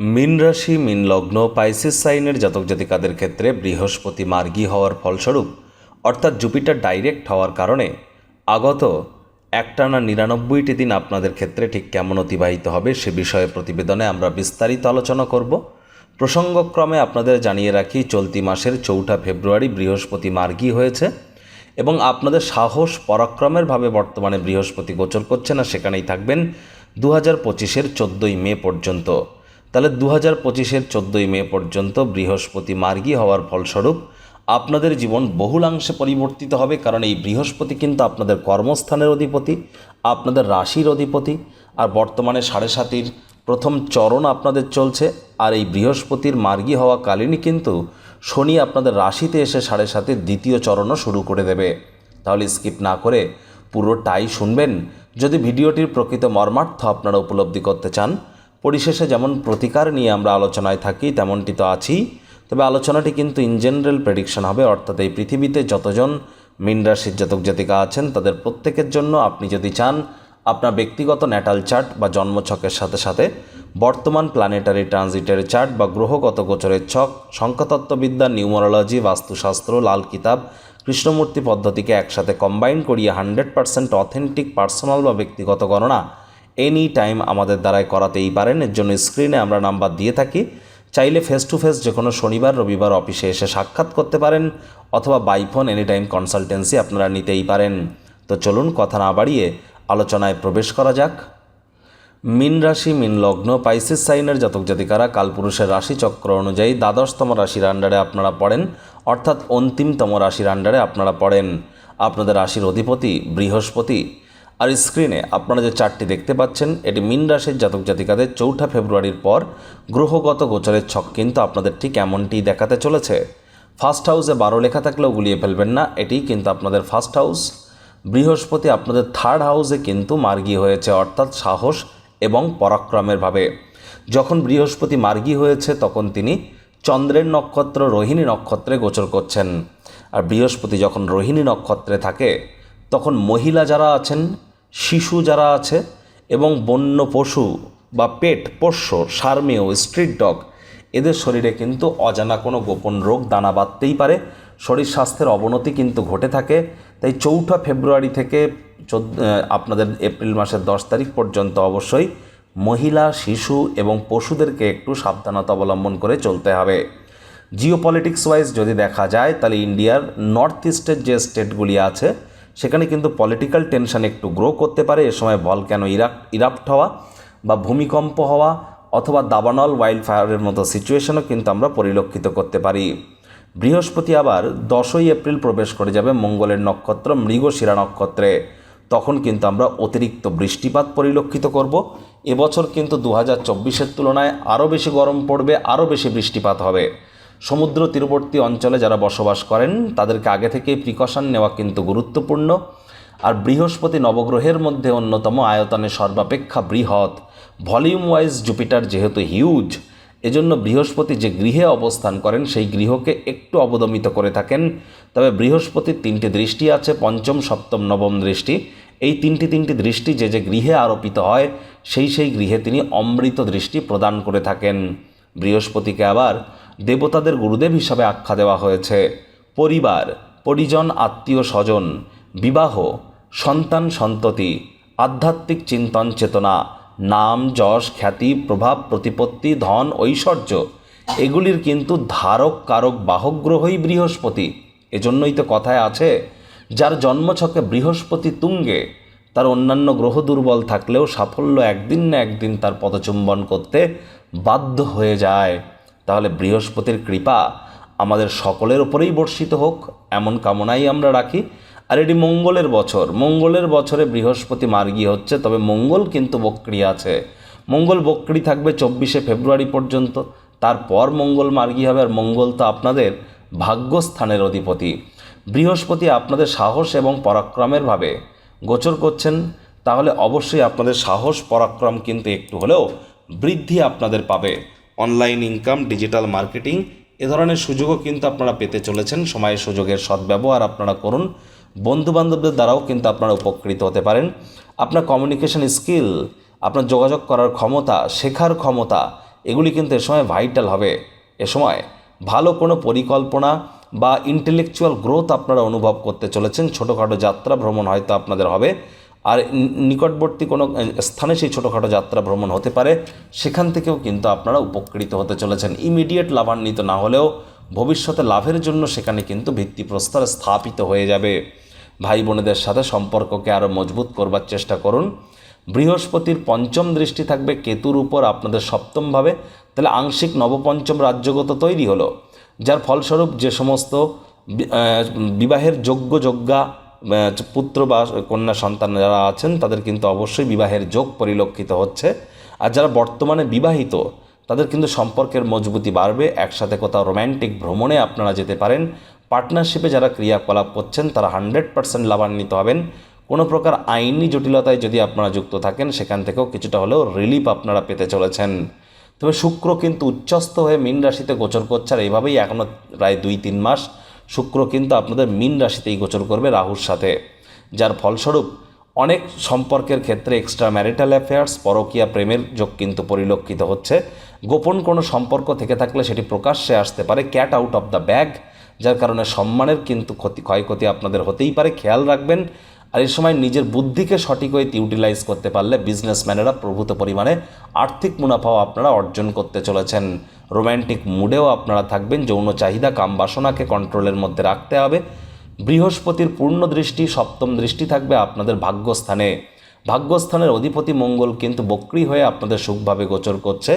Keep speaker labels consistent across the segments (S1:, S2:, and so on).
S1: মীন রাশি, মীন লগ্ন পাইসিস সাইনের জাতক জাতিকাদের ক্ষেত্রে বৃহস্পতি মার্গী হওয়ার ফলস্বরূপ, অর্থাৎ জুপিটার ডাইরেক্ট হওয়ার কারণে আগত একটানা নিরানব্বইটি দিন আপনাদের ক্ষেত্রে ঠিক কেমন অতিবাহিত হবে সে বিষয়ে প্রতিবেদনে আমরা বিস্তারিত আলোচনা করব। প্রসঙ্গক্রমে আপনাদের জানিয়ে রাখি, চলতি মাসের চৌঠা ফেব্রুয়ারি বৃহস্পতি মার্গী হয়েছে এবং আপনাদের সাহস পরাক্রমের ভাবে বর্তমানে বৃহস্পতি গোচর করছে না সেখানেই থাকবেন দু হাজার পঁচিশের চোদ্দোই মে পর্যন্ত। তাহলে দু হাজার পঁচিশের চোদ্দোই মে পর্যন্ত বৃহস্পতি মার্গী হওয়ার ফলস্বরূপ আপনাদের জীবন বহুলাংশে পরিবর্তিত হবে, কারণ এই বৃহস্পতি কিন্তু আপনাদের কর্মস্থানের অধিপতি, আপনাদের রাশির অধিপতি, আর বর্তমানে সাড়ে সাতির প্রথম চরণ আপনাদের চলছে, আর এই বৃহস্পতির মার্গী হওয়া কালীনই কিন্তু শনি আপনাদের রাশিতে এসে সাড়ে সাতের দ্বিতীয় চরণও শুরু করে দেবে। তাহলে স্কিপ না করে পুরোটাই শুনবেন। যদি ভিডিওটির প্রকৃত মর্মার্থ আপনারা উপলব্ধি করতে চান পরিশেষে যেমন প্রতিকার নিয়ে আমরা আলোচনায় থাকি, তেমনটি তো আছেই তবে আলোচনাটি কিন্তু ইন জেনারেল প্রেডিকশন হবে, অর্থাৎ এই পৃথিবীতে যতজন মীন রাশির জাতক জাতিকা আছেন, তাদের প্রত্যেকের জন্য আপনি যদি চান আপনার ব্যক্তিগত ন্যাটাল চার্ট বা জন্মছকের সাথে সাথে বর্তমান প্ল্যানেটারি ট্রানজিটের চার্ট বা গ্রহগত গোচরের ছক, সংখ্যাতত্ত্ববিদ্যা, নিউমোরোলজি, বাস্তুশাস্ত্র, লাল কিতাব, কৃষ্ণমূর্তি পদ্ধতিকে একসাথে কম্বাইন করিয়ে হান্ড্রেড পার্সেন্ট অথেন্টিক পার্সোনাল বা ব্যক্তিগত গণনা এনি টাইম আমাদের দ্বারাই করাতেই পারেন। এর জন্য স্ক্রিনে আমরা নাম্বার দিয়ে থাকি। চাইলে ফেস টু ফেস যে কোনো শনিবার, রবিবার অফিসে এসে সাক্ষাৎ করতে পারেন অথবা বাইফোন এনি টাইম কনসালটেন্সি আপনারা নিতেই পারেন। তো চলুন কথা না বাড়িয়ে আলোচনায় প্রবেশ করা যাক। মিন রাশি, মিন লগ্ন পাইসিস সাইনের জাতক জাতিকারা, কালপুরুষের রাশিচক্র অনুযায়ী দ্বাদশতম রাশির আন্ডারে আপনারা পড়েন, অর্থাৎ অন্তিমতম রাশির আন্ডারে আপনারা পড়েন। আপনাদের রাশির অধিপতি বৃহস্পতি। আর স্ক্রিনে আপনারা যে চারটি দেখতে পাচ্ছেন, এটি মিন রাশির জাতক জাতিকাদের চৌঠা ফেব্রুয়ারির পর গ্রহগত গোচরের ছক কিন্তু আপনাদের ঠিক এমনটি দেখাতে চলেছে। ফার্স্ট হাউসে বারো লেখা থাকলেও গুলিয়ে ফেলবেন না, এটি কিন্তু আপনাদের ফার্স্ট হাউস বৃহস্পতি আপনাদের থার্ড হাউসে কিন্তু মার্গী হয়েছে, অর্থাৎ সাহস এবং পরাক্রমের ভাবে। যখন বৃহস্পতি মার্গী হয়েছে, তখন তিনি চন্দ্রের নক্ষত্র, রোহিণী নক্ষত্রে গোচর করছেন। আর বৃহস্পতি যখন রোহিণী নক্ষত্রে থাকে, তখন মহিলা যারা আছেন শিশু যারা আছে এবং বন্য পশু বা পেট পোষ্য সার্মেয় স্ট্রিট ডগ, এদের শরীরে কিন্তু অজানা কোনো গোপন রোগ দানা বাঁধতেই পারে। শরীর স্বাস্থ্যের অবনতি কিন্তু ঘটে থাকে। তাই চৌঠা ফেব্রুয়ারি থেকে আপনাদের এপ্রিল মাসের দশ তারিখ পর্যন্ত অবশ্যই মহিলা, শিশু এবং পশুদেরকে একটু সাবধানতা অবলম্বন করে চলতে হবে। জিও পলিটিক্স ওয়াইজ যদি দেখা যায়, তাহলে ইন্ডিয়ার নর্থ ইস্টের যে স্টেটগুলি আছে সেখানে কিন্তু পলিটিক্যাল টেনশন একটু গ্রো করতে পারে। এ সময় বল কেন ইরাক ইরাপ্ট হওয়া বা ভূমিকম্প হওয়া অথবা দাবানল ওয়াইল্ড ফায়ারের মতো সিচুয়েশনও কিন্তু আমরা পরিলক্ষিত করতে পারি। বৃহস্পতি আবার দশই এপ্রিল প্রবেশ করে যাবে মঙ্গলের নক্ষত্র মৃগশিরা নক্ষত্রে। তখন কিন্তু আমরা অতিরিক্ত বৃষ্টিপাত পরিলক্ষিত করব। এবছর কিন্তু দু হাজার তুলনায় আরও বেশি গরম পড়বে, আরও বেশি বৃষ্টিপাত হবে। সমুদ্র তীরবর্তী অঞ্চলে যারা বসবাস করেন, তাদেরকে আগে থেকেই প্রিকশন নেওয়া কিন্তু গুরুত্বপূর্ণ। আর বৃহস্পতি নবগ্রহের মধ্যে অন্যতম আয়তনে সর্বাপেক্ষা বৃহৎ ভলিউম ওয়াইজ জুপিটার যেহেতু হিউজ এজন্য বৃহস্পতি যে গৃহে অবস্থান করেন, সেই গৃহকে একটু অবদমিত করে থাকেন। তবে বৃহস্পতির তিনটি দৃষ্টি আছে, পঞ্চম, সপ্তম, নবম দৃষ্টি। এই তিনটি তিনটি দৃষ্টি যে যে গৃহে আরোপিত হয়, সেই সেই গৃহে তিনি অমৃত দৃষ্টি প্রদান করে থাকেন। বৃহস্পতিকে আবার দেবতাদের গুরুদেব হিসাবে আখ্যা দেওয়া হয়েছে। পরিবার, পরিজন, আত্মীয় স্বজন, বিবাহ, সন্তান সন্ততি, আধ্যাত্মিক চিন্তন চেতনা, নাম, যশ, খ্যাতি, প্রভাব, প্রতিপত্তি, ধন, ঐশ্বর্য, এগুলির কিন্তু ধারক, কারক বাহক গ্রহই বৃহস্পতি। এজন্যই তো কথায় আছে, যার জন্মছকে বৃহস্পতি তুঙ্গে তার অন্যান্য গ্রহ দুর্বল থাকলেও সাফল্য একদিন না একদিন তার পদচুম্বন করতে বাধ্য হয়ে যায়। তাহলে বৃহস্পতির কৃপা আমাদের সকলের ওপরেই বর্ষিত হোক, এমন কামনাই আমরা রাখি। আর এটি মঙ্গলের বছর। মঙ্গলের বছরে বৃহস্পতি মার্গী হচ্ছে, তবে মঙ্গল কিন্তু বক্রি আছে। মঙ্গল বক্রি থাকবে চব্বিশে ফেব্রুয়ারি পর্যন্ত। তারপর মঙ্গল মার্গী হবে, আর মঙ্গল তো আপনাদের ভাগ্যস্থানের অধিপতি। বৃহস্পতি আপনাদের সাহস এবং পরাক্রমের ভাবে। গোচর করছেন, তাহলে অবশ্যই আপনাদের সাহস, পরাক্রম কিন্তু একটু হলেও বৃদ্ধি আপনাদের পাবে। অনলাইন ইনকাম, ডিজিটাল মার্কেটিং, এ ধরনের সুযোগও কিন্তু আপনারা পেতে চলেছেন। সময়ের সুযোগের সদ্ব্যবহার আপনারা করুন। বন্ধুবান্ধবদের দ্বারাও কিন্তু আপনারা উপকৃত হতে পারেন। আপনার কমিউনিকেশন স্কিল আপনার যোগাযোগ করার ক্ষমতা, শেখার ক্ষমতা, এগুলি কিন্তু এ সময় ভাইটাল হবে। এ সময় ভালো কোনো পরিকল্পনা বা ইন্টেলেকচুয়াল গ্রোথ আপনারা অনুভব করতে চলেছেন, ছোটোখাটো যাত্রা ভ্রমণ হয়তো আপনাদের হবে। আর নিকটবর্তী কোনো স্থানে সেই ছোটোখাটো যাত্রা ভ্রমণ হতে পারে, সেখান থেকেও কিন্তু আপনারা উপকৃত হতে চলেছেন। ইমিডিয়েট লাভান্বিত না হলেও ভবিষ্যতে লাভের জন্য সেখানে কিন্তু ভিত্তিপ্রস্তর স্থাপিত হয়ে যাবে। ভাই বোনেদের সাথে সম্পর্ককে আরও মজবুত করবার চেষ্টা করুন। বৃহস্পতির পঞ্চম দৃষ্টি থাকবে কেতুর উপর আপনাদের সপ্তমভাবে তাহলে আংশিক নবপঞ্চম রাজ্যগত তৈরি হলো। যার ফলস্বরূপ যে সমস্ত বিবাহের যোগ্য যোগ্যা পুত্র বা কন্যা সন্তান যারা আছেন, তাদের কিন্তু অবশ্যই বিবাহের যোগ পরিলক্ষিত হচ্ছে। আর যারা বর্তমানে বিবাহিত, তাদের কিন্তু সম্পর্কের মজবুতি বাড়বে। একসাথে কোথাও রোম্যান্টিক ভ্রমণে আপনারা যেতে পারেন। পার্টনারশিপে যারা ক্রিয়াকলাপ করছেন, তারা হান্ড্রেড পার্সেন্ট লাভান্বিত হবেন। কোনো প্রকার আইনি জটিলতায় যদি আপনারা যুক্ত থাকেন, সেখান থেকেও কিছুটা হলেও রিলিফ আপনারা পেতে চলেছেন। তবে শুক্র কিন্তু উচ্চস্থ হয়ে মীন রাশিতে গোচর করছে, আর এইভাবেই এখনও প্রায় দুই তিন মাস শুক্র কিন্তু আপনাদের মীন রাশিতেই গোচর করবে রাহুর সাথে। যার ফলস্বরূপ অনেক সম্পর্কের ক্ষেত্রে এক্সট্রা ম্যারিটাল অ্যাফেয়ার্স পরকীয়া প্রেমের যোগ কিন্তু পরিলক্ষিত হচ্ছে। গোপন কোনো সম্পর্ক থেকে থাকলে সেটি প্রকাশ্যে আসতে পারে cat out of the bag যার কারণে সম্মানের কিন্তু ক্ষতি ক্ষয়ক্ষতি আপনাদের হতেই পারে। খেয়াল রাখবেন আর এই সময় নিজের বুদ্ধিকে সঠিক হয়ে ইউটিলাইজ করতে পারলে বিজনেসম্যানেরা প্রভূত পরিমাণে আর্থিক মুনাফাও আপনারা অর্জন করতে চলেছেন। রোম্যান্টিক মুডেও আপনারা থাকবেন, যৌন চাহিদা, কাম বাসনাকে কন্ট্রোলের মধ্যে রাখতে হবে। বৃহস্পতির পূর্ণ দৃষ্টি, সপ্তম দৃষ্টি থাকবে আপনাদের ভাগ্যস্থানে। ভাগ্যস্থানের অধিপতি মঙ্গল কিন্তু বক্রি হয়ে আপনাদের সুখভাবে গোচর করছে।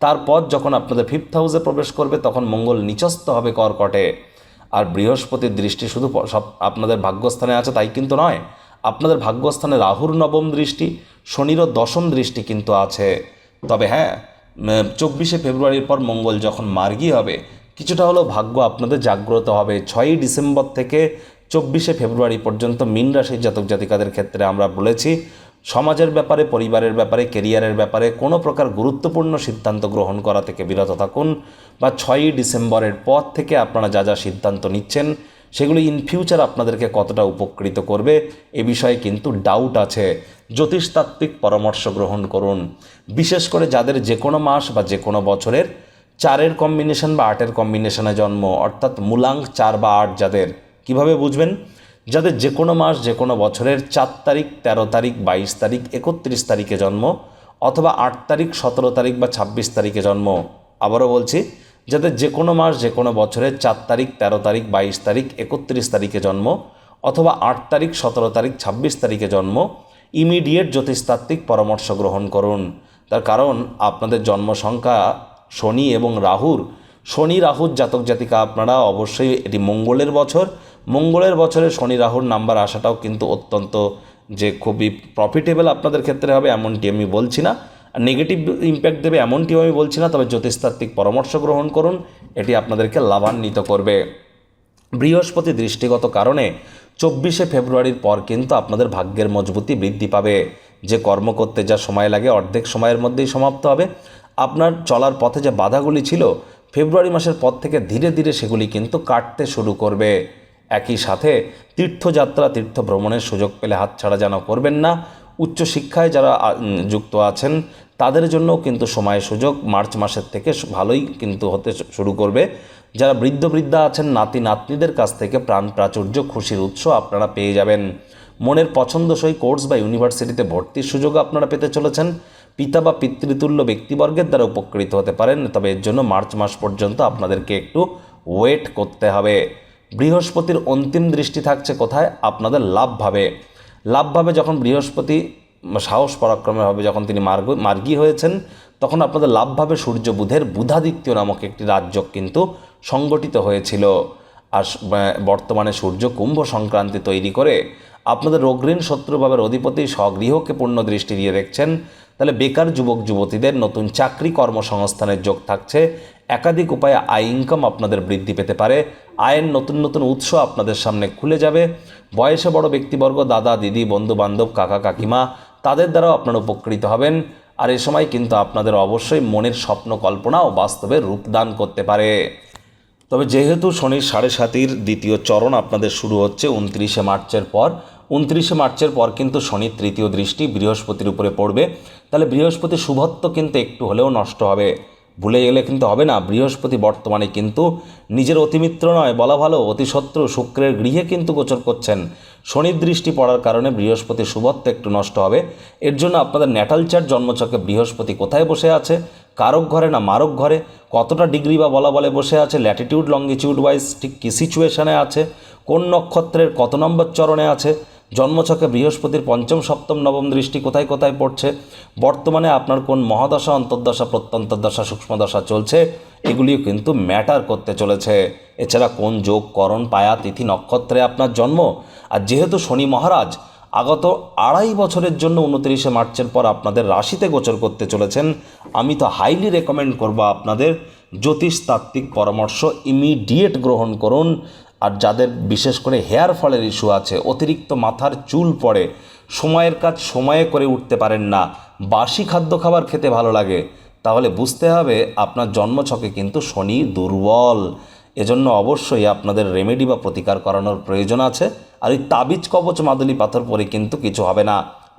S1: তারপর যখন আপনাদের ফিফথ হাউসে প্রবেশ করবে, তখন মঙ্গল নিচস্থ হবে কর্কটে। আর বৃহস্পতির দৃষ্টি শুধু সব আপনাদের ভাগ্যস্থানে আছে তাই কিন্তু নয়, আপনাদের ভাগ্যস্থানে রাহুর নবম দৃষ্টি শনিরও দশম দৃষ্টি কিন্তু আছে। তবে হ্যাঁ চব্বিশে ফেব্রুয়ারির পর মঙ্গল যখন মার্গী হবে, কিছুটা হলেও ভাগ্য আপনাদের জাগ্রত হবে। ছয়ই ডিসেম্বর থেকে চব্বিশে ফেব্রুয়ারি পর্যন্ত মীন রাশির জাতক জাতিকাদের ক্ষেত্রে আমরা বলেছি সমাজের ব্যাপারে, পরিবারের ব্যাপারে, কেরিয়ারের ব্যাপারে কোনো প্রকার গুরুত্বপূর্ণ সিদ্ধান্ত গ্রহণ করা থেকে বিরত থাকুন বা ছয়ই ডিসেম্বরের পর থেকে আপনারা যা যা সিদ্ধান্ত নিচ্ছেন সেগুলি ইন ফিউচার আপনাদেরকে কতটা উপকৃত করবে এ বিষয়ে কিন্তু ডাউট আছে। জ্যোতিষতাত্ত্বিক পরামর্শ গ্রহণ করুন। বিশেষ করে যাদের যে কোনো মাস বা যে কোনো বছরের চারের কম্বিনেশন বা আটের কম্বিনেশনে জন্ম, অর্থাৎ মূলাঙ্ক চার বা আট যাদের, কীভাবে বুঝবেন? যাদের যে কোনো মাস, যে কোনো বছরের চার তারিখ, তেরো তারিখ, বাইশ তারিখ, একত্রিশ তারিখে জন্ম অথবা আট তারিখ, সতেরো তারিখ বা ছাব্বিশ তারিখে জন্ম। আবারও বলছি, যাদের যে কোনো মাস, যে কোনো বছরের চার তারিখ, তেরো তারিখ, বাইশ তারিখ, একত্রিশ তারিখে জন্ম অথবা আট তারিখ, সতেরো তারিখ, ছাব্বিশ তারিখে জন্ম, ইমিডিয়েট জ্যোতিষতাত্ত্বিক পরামর্শ গ্রহণ করুন। তার কারণ, আপনাদের জন্ম সংখ্যা শনি এবং রাহুর, শনি, রাহুর জাতক জাতিকা আপনারা অবশ্যই এটি মঙ্গলের বছর মঙ্গলের বছরে শনি রাহুর নাম্বার আসাটাও কিন্তু অত্যন্ত যে খুবই প্রফিটেবল আপনাদের ক্ষেত্রে হবে এমনটি আমি বলছি না। নেগেটিভ ইম্প্যাক্ট দেবে এমনটিও আমি বলছি না, তবে জ্যোতিষতাত্ত্বিক পরামর্শ গ্রহণ করুন, এটি আপনাদেরকে লাভান্বিত করবে। বৃহস্পতি দৃষ্টিগত কারণে চব্বিশে ফেব্রুয়ারির পর কিন্তু আপনাদের ভাগ্যের মজবুতি বৃদ্ধি পাবে। যে কর্ম করতে যা সময় লাগে, অর্ধেক সময়ের মধ্যেই সমাপ্ত হবে। আপনার চলার পথে যে বাধাগুলি ছিল, ফেব্রুয়ারি মাসের পর থেকে ধীরে ধীরে সেগুলি কিন্তু কাটতে শুরু করবে। একই সাথে তীর্থযাত্রা তীর্থ ভ্রমণের সুযোগ পেলে হাতছাড়া যেন করবেন না। উচ্চশিক্ষায় যারা যুক্ত আছেন, তাদের জন্যও কিন্তু সময় সুযোগ মার্চ মাসের থেকে ভালোই কিন্তু হতে শুরু করবে। যারা বৃদ্ধ বৃদ্ধা আছেন, নাতি নাতনিদের কাছ থেকে প্রাণ প্রাচুর্য, খুশির উৎস আপনারা পেয়ে যাবেন। মনের পছন্দসই কোর্স বা ইউনিভার্সিটিতে ভর্তির সুযোগ আপনারা পেতে চলেছেন। পিতা বা পিতৃতুল্য ব্যক্তিবর্গের দ্বারা উপকৃত হতে পারেন, তবে এর জন্য মার্চ মাস পর্যন্ত আপনাদেরকে একটু ওয়েট করতে হবে। বৃহস্পতির অন্তিম দৃষ্টি থাকছে কোথায়? আপনাদের লাভভাবে লাভভাবে যখন বৃহস্পতি সাহস পরাক্রমে হবে, যখন তিনি মার্গ, মার্গী হয়েছেন, তখন আপনাদের লাভভাবে সূর্য বুধের বুধাদিত্য নামক একটি রাজ্য কিন্তু সংগঠিত হয়েছিল। আর বর্তমানে সূর্য কুম্ভ সংক্রান্তি তৈরি করে আপনাদের অগ্রীণ শত্রুভাবের অধিপতি স্বগৃহকে পূর্ণ দৃষ্টি দিয়ে দেখছেন। তাহলে বেকার যুবক যুবতীদের নতুন চাকরি কর্মসংস্থানের যোগ থাকছে। একাধিক উপায়ে আয় ইনকাম আপনাদের বৃদ্ধি পেতে পারে। আয়ের নতুন নতুন উৎস আপনাদের সামনে খুলে যাবে। বয়সে বড় ব্যক্তিবর্গ, দাদা, দিদি বন্ধু বান্ধব কাকা, কাকিমা, তাদের দ্বারাও আপনারা উপকৃত হবেন। আর এ সময় কিন্তু আপনাদের অবশ্যই মনের স্বপ্ন কল্পনাও বাস্তবে রূপদান করতে পারে। তবে যেহেতু শনির সাড়ে সাতির দ্বিতীয় চরণ আপনাদের শুরু হচ্ছে উনত্রিশে মার্চের পর, উনত্রিশে মার্চের পর কিন্তু শনির তৃতীয় দৃষ্টি বৃহস্পতির উপরে পড়বে। তাহলে বৃহস্পতির শুভত্ব কিন্তু একটু হলেও নষ্ট হবে। ভুলে গেলে কিন্তু হবে না। বৃহস্পতি বর্তমানে কিন্তু নিজের অতিমিত্র নয়, বলা ভালো। অতি শত্রু শুক্রের গৃহে কিন্তু গোচর করছেন। শনির দৃষ্টি পড়ার কারণে বৃহস্পতির শুভত্ব একটু নষ্ট হবে। এর জন্য আপনাদের ন্যাটাল চার্ট জন্মচকে বৃহস্পতি কোথায় বসে আছে, কারক ঘরে না মারক ঘরে, কতটা ডিগ্রি বা বলা বলে বসে আছে, ল্যাটিটিউড লঙ্গিটিউড ওয়াইজ ঠিক কী সিচুয়েশনে আছে, কোন নক্ষত্রের কত নম্বর চরণে আছে জন্মছকে বৃহস্পতির পঞ্চম, সপ্তম, নবম দৃষ্টি কোথায় কোথায় পড়ছে? বর্তমানে আপনার কোন মহাদশা, অন্তর্দশা প্রত্যন্তর্দশা সূক্ষ্মদশা চলছে? এগুলিও কিন্তু ম্যাটার করতে চলেছে। এছাড়া কোন যোগ, করণ, পায়া, তিথি, নক্ষত্রে আপনার জন্ম? আর যেহেতু শনি মহারাজ, আগত আড়াই বছরের জন্য উনত্রিশে মার্চের পর আপনাদের রাশিতে গোচর করতে চলেছেন, আমি তো হাইলি রেকমেন্ড করব আপনাদের জ্যোতিষতাত্ত্বিক পরামর্শ ইমিডিয়েট গ্রহণ করুন। আর যাদের বিশেষ করে হেয়ার ফলের ইস্যু আছে, অতিরিক্ত মাথার চুল পড়ে, সময়ের কাজ সময়ে করে উঠতে পারেন না, বাসি খাদ্য খাবার খেতে ভালো লাগে, তাহলে বুঝতে হবে আপনার জন্মছকে কিন্তু শনি দুর্বল। এজন্য অবশ্যই আপনাদের রেমেডি বা প্রতিকার করানোর প্রয়োজন আছে। আর এই তাবিজ কবচ মাদুলি পাথর পরে কিন্তু কিছু হবে না।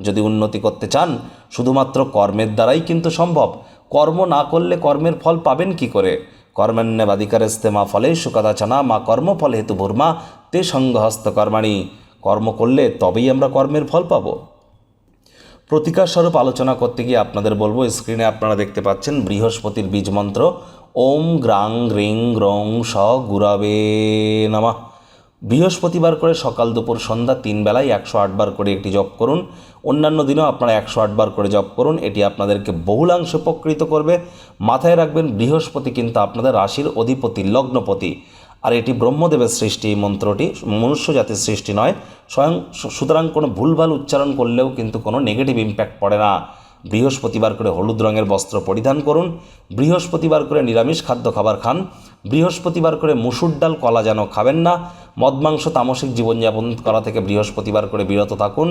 S1: যদি উন্নতি করতে চান, শুধুমাত্র কর্মের দ্বারাই কিন্তু সম্ভব। কর্ম না করলে কর্মের ফল পাবেন কি করে? কর্মান্যবাদিকারেস্তে মা ফলে সুকদাচনা, মা কর্মফল হেতু ভূর্মা, তে সঙ্গহস্ত কর্মাণী। কর্ম করলে তবেই আমরা কর্মের ফল পাব। প্রতিকার স্বরূপ আলোচনা করতে গিয়ে আপনাদের বলব, স্ক্রিনে আপনারা দেখতে পাচ্ছেন বৃহস্পতির বীজ মন্ত্র, ওম গ্রাং, রিং গ্রং স, গুরাবে, নামা। বৃহস্পতিবার করে সকাল দুপুর সন্ধ্যা তিন বেলায় একশো আটবার করে একটি জপ করুন। অন্যান্য দিনেও আপনারা একশো আটবার করে জপ করুন। এটি আপনাদেরকে বহুলাংশ উপকৃত করবে। মাথায় রাখবেন, বৃহস্পতি কিন্তু আপনাদের রাশির অধিপতি, লগ্নপতি। আর এটি ব্রহ্মদেবের সৃষ্টি এই মন্ত্রটি মনুষ্য জাতির সৃষ্টি নয়। স্বয়ং সুতরাং কোনো ভুলভাল উচ্চারণ করলেও কিন্তু কোনো নেগেটিভ ইম্প্যাক্ট পড়ে না। বৃহস্পতিবার করে হলুদ রঙের বস্ত্র পরিধান করুন। বৃহস্পতিবার করে নিরামিষ খাদ্য খাবার খান। বৃহস্পতিবার করে মুসুর ডাল, কলা যেন খাবেন না মদ মাংস তামসিক জীবনযাপন করা থেকে বৃহস্পতিবার করে বিরত থাকুন,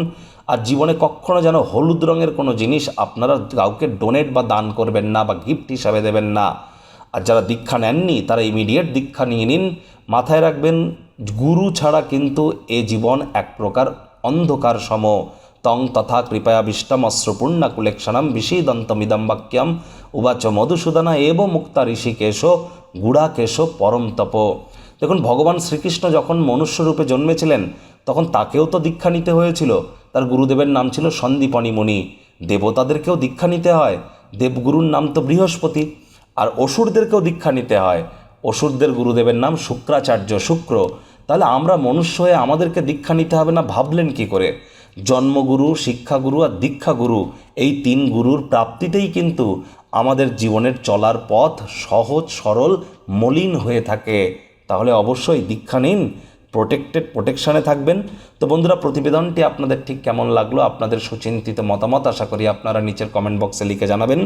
S1: আর জীবনে কখনো যেন হলুদ রঙের কোনো জিনিস আপনারা কাউকে ডোনেট বা দান করবেন না বা গিফট হিসাবে দেবেন না। আর যারা দীক্ষা নেননি, তারা ইমিডিয়েট দীক্ষা নিয়ে নিন। মাথায় রাখবেন, গুরু ছাড়া কিন্তু এ জীবন এক প্রকার অন্ধকার সম তং তথা কৃপয়াবিষ্টম অশ্রপূর্ণা কুলেক্ষণম বিষীদন্তমিদম বাক্যম। উবাচ মধুসূদনা এব মুক্তা ঋষিকেশ। গুড়াকেশ পরম তপ। দেখুন, ভগবান শ্রীকৃষ্ণ যখন মনুষ্যরূপে জন্মেছিলেন, তখন তাকেও তো দীক্ষা নিতে হয়েছিল। তার গুরুদেবের নাম ছিল সন্দীপনী দেবতাদেরকেও দীক্ষা নিতে হয়। দেবগুরুর নাম তো বৃহস্পতি। আর অসুরদেরকেও দীক্ষা নিতে হয়। অসুরদের গুরুদেবের নাম শুক্রাচার্য শুক্র। তাহলে আমরা মনুষ্য হয়ে আমাদেরকে দীক্ষা নিতে হবে না, ভাবলেন কি করে? জন্মগুরু, শিক্ষাগুরু আর দীক্ষাগুরু, এই তিন গুরুর প্রাপ্তিতেই কিন্তু আমাদের জীবনের চলার পথ সহজ, সরল, মলিন হয়ে থাকে। তাহলে অবশ্যই দীক্ষা নিন প্রোটেক্টেড প্রোটেকশানে থাকবেন। তো বন্ধুরা, প্রতিবেদনটি আপনাদের ঠিক কেমন লাগল, আপনাদের সুচিন্তিত মতামত আশা করি আপনারা নিচের কমেন্ট বক্সে লিখে জানাবেন।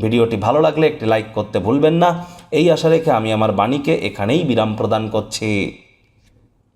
S1: ভিডিওটি ভালো লাগলে একটি লাইক করতে ভুলবেন না। এই আশা রেখে আমি আমার বাণীকে এখানেই বিরাম প্রদান করছি।